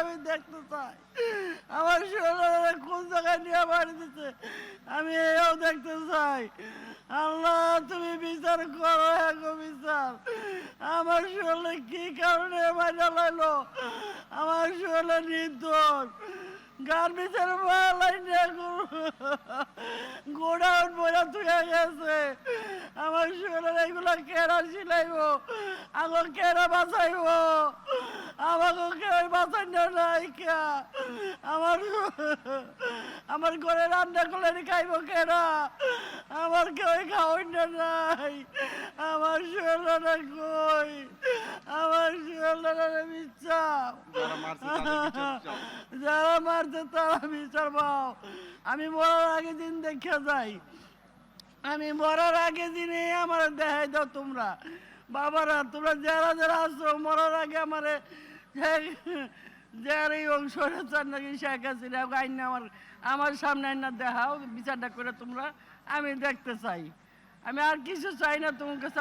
আমি দেখতে চাই। আমার শরীরে কোন জায়গায় নিয়ে বাড়ি দিতে আমি এও দেখতে চাই। আল্লাহ, তুমি বিচার করো এগো বিচার। আমার শরীরে কি কারণে মারা লাইলো? আমার শরীরে নির্দোষ। মালাই নিয়ে গোডাউন বইরা তুলে গেছে। আমার শরীরে এগুলো কেরা সিলাইবো আগো কেরা বাঁচাইবো? কেউ বাঁচানো নাই আমার আমার ঘরে রান্না করলে খাইবো কেনা? আমার কেউ খাওয়াই নাই। আমার শরীরে কই? আমার শরীরে মিথ্যা যারা মারছে তাদের বিচার চাও। যারা মারছে তারা বিচার পাও। আমি মরার আগে দিন দেখে যাই। আমি মরার আগে দিনে আমার দেখাই দাও তোমরা। বাবারা, তোমরা যারা যারা আসছো মরার আগে আমার যার এই অংশটা চান নাকি শেখ হাসিনা আইনা আমার আমার সামনে আইনা দেখাও, বিচারটা করে তোমরা, আমি দেখতে চাই। আমি আর কিছু চাই না তোমার কাছে